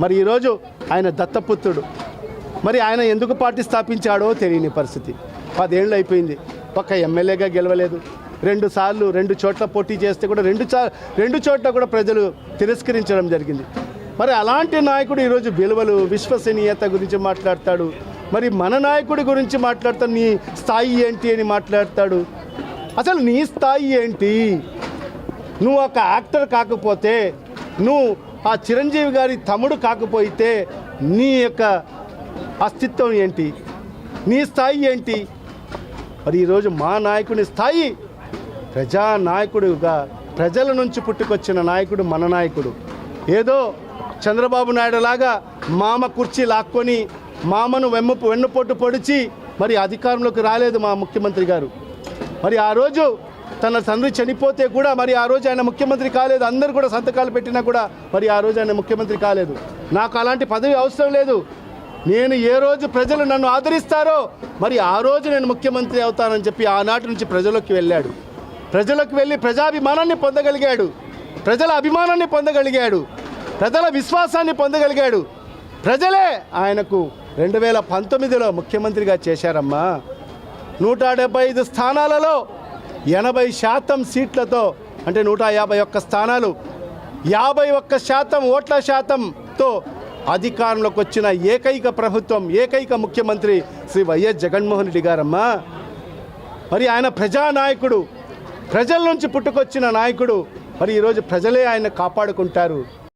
మరి ఈరోజు ఆయన దత్తపుత్రుడు. మరి ఆయన ఎందుకు పార్టీ స్థాపించాడో తెలియని పరిస్థితి. పదేళ్ళు అయిపోయింది. ఒక్క ఎమ్మెల్యేగా గెలవలేదు. రెండు సార్లు రెండు చోట్ల పోటీ చేస్తే కూడా రెండు చా రెండు చోట్ల కూడా ప్రజలు తిరస్కరించడం జరిగింది. మరి అలాంటి నాయకుడు ఈరోజు విలువలు విశ్వసనీయత గురించి మాట్లాడతాడు. మరి మన నాయకుడి గురించి మాట్లాడతాడు. నీ స్థాయి ఏంటి అని మాట్లాడతాడు. అసలు నీ స్థాయి ఏంటి? నువ్వు ఒక యాక్టర్ కాకపోతే నువ్వు ఆ చిరంజీవి గారి తమ్ముడు కాకపోతే నీ యొక్క అస్తిత్వం ఏంటి? నీ స్థాయి ఏంటి? మరి ఈరోజు మా నాయకుని స్థాయి ప్రజానాయకుడుగా ప్రజల నుంచి పుట్టుకొచ్చిన నాయకుడు మన నాయకుడు. ఏదో చంద్రబాబు నాయుడు లాగా మామ కుర్చీ లాక్కొని మామను వెమ్ము వెన్నుపోటు పొడిచి మరి అధికారంలోకి రాలేదు మా ముఖ్యమంత్రి గారు. మరి ఆ రోజు తన తండ్రి చనిపోతే కూడా మరి ఆ రోజు ఆయన ముఖ్యమంత్రి కాలేదు. అందరు కూడా సంతకాలు పెట్టినా కూడా మరి ఆ రోజు ఆయన ముఖ్యమంత్రి కాలేదు. నాకు అలాంటి పదవి అవసరం లేదు. నేను ఏ రోజు ప్రజలు నన్ను ఆదరిస్తారో మరి ఆ రోజు నేను ముఖ్యమంత్రి అవుతానని చెప్పి ఆనాటి నుంచి ప్రజలకు వెళ్ళాడు. ప్రజలకు వెళ్ళి ప్రజాభిమానాన్ని పొందగలిగాడు. ప్రజల అభిమానాన్ని పొందగలిగాడు. ప్రజల విశ్వాసాన్ని పొందగలిగాడు. ప్రజలే ఆయనకు రెండు వేల పంతొమ్మిదిలో ముఖ్యమంత్రిగా చేశారమ్మా. నూట డెబ్బై ఐదు స్థానాలలో ఎనభై శాతం సీట్లతో అంటే నూట యాభై ఒక్క స్థానాలు యాభై ఒక్క శాతం ఓట్ల శాతంతో అధికారంలోకి వచ్చిన ఏకైక ప్రభుత్వం ఏకైక ముఖ్యమంత్రి శ్రీ వైఎస్ జగన్మోహన్ రెడ్డి గారమ్మా. మరి ఆయన ప్రజానాయకుడు ప్రజల నుంచి పుట్టుకొచ్చిన నాయకుడు మరి ఈరోజు ప్రజలే ఆయన కాపాడుకుంటారు.